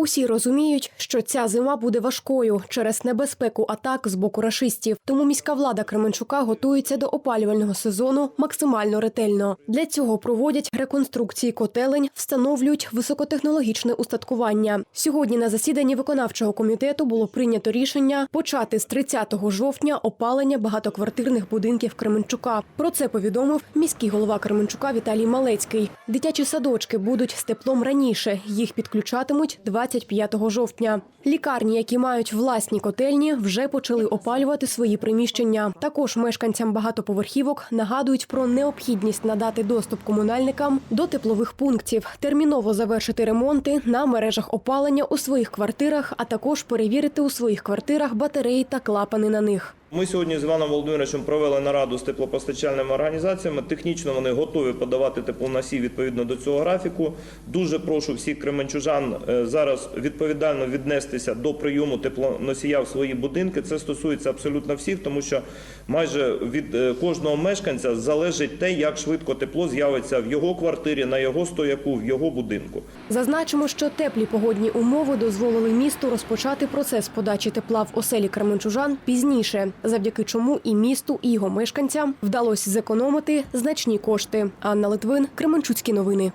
Усі розуміють, що ця зима буде важкою через небезпеку атак з боку рашистів. Тому міська влада Кременчука готується до опалювального сезону максимально ретельно. Для цього проводять реконструкції котелень, встановлюють високотехнологічне устаткування. Сьогодні на засіданні виконавчого комітету було прийнято рішення почати з 30 жовтня опалення багатоквартирних будинків Кременчука. Про це повідомив міський голова Кременчука Віталій Малецький. Дитячі садочки будуть з теплом раніше. Їх підключатимуть 25 жовтня. Лікарні, які мають власні котельні, вже почали опалювати свої приміщення. Також мешканцям багатоповерхівок нагадують про необхідність надати доступ комунальникам до теплових пунктів, терміново завершити ремонти на мережах опалення у своїх квартирах, а також перевірити у своїх квартирах батареї та клапани на них. Ми сьогодні з Іваном Володимировичем провели нараду з теплопостачальними організаціями. Технічно вони готові подавати теплоносій відповідно до цього графіку. Дуже прошу всіх кременчужан е, зараз відповідально віднестися до прийому теплоносія в свої будинки. Це стосується абсолютно всіх, тому що майже від е, кожного мешканця залежить те, як швидко тепло з'явиться в його квартирі, на його стояку, в його будинку. Зазначимо, що теплі погодні умови дозволили місту розпочати процес подачі тепла в оселі кременчужан пізніше, завдяки чому і місту, і його мешканцям вдалося зекономити значні кошти. Анна Литвин, Кременчуцькі новини.